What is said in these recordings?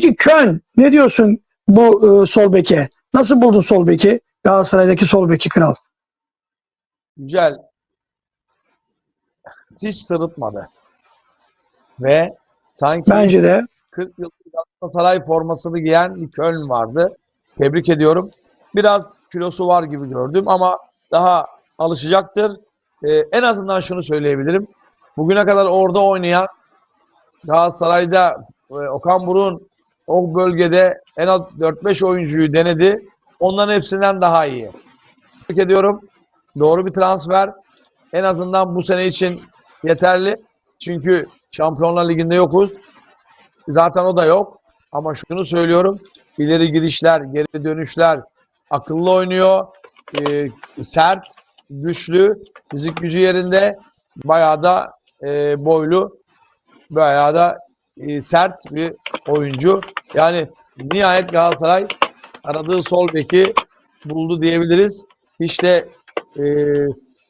Peki Köln ne diyorsun bu e, sol beke? Nasıl buldun sol beki? Galatasaray'daki sol beki kral. Güzel. Hiç sırıtmadı. Ve sanki Bence de 40 yıllık Galatasaray formasını giyen bir Köln vardı. Tebrik ediyorum. Biraz kilosu var gibi gördüm ama daha alışacaktır. Ee, en azından şunu söyleyebilirim. Bugüne kadar orada oynayan Galatasaray'da e, Okan Buruk'un o bölgede en az 4-5 oyuncuyu denedi. Onların hepsinden daha iyi. Tebrik ediyorum. Doğru bir transfer. En azından bu sene için yeterli. Çünkü Şampiyonlar Ligi'nde yokuz. Zaten o da yok. Ama şunu söylüyorum. İleri girişler, geri dönüşler, akıllı oynuyor. e, sert, güçlü, fizik gücü yerinde. Bayağı da e, boylu, bayağı da e, sert bir oyuncu. Yani nihayet Galatasaray aradığı sol beki buldu diyebiliriz. Hiç de e,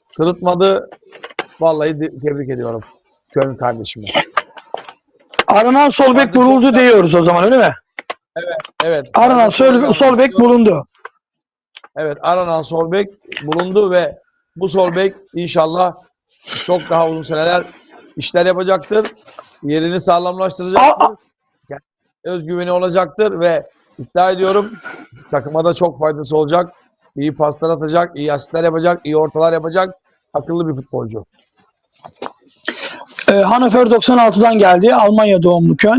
sırıtmadı. Vallahi de- tebrik ediyorum Köln kardeşimi. aranan sol bek bulundu diyoruz o zaman öyle mi? Evet. Aranan de şöyle sol, sol bek bulundu. Evet aranan sol bek bulundu ve bu sol bek inşallah çok daha uzun seneler işler yapacaktır. Yerini sağlamlaştıracaktır. Özgüveni olacaktır ve iddia ediyorum takıma da çok faydası olacak. İyi paslar atacak, iyi asistler yapacak, iyi ortalar yapacak. Akıllı bir futbolcu. E, Hannover 96'dan geldi. Almanya doğumlu Köln.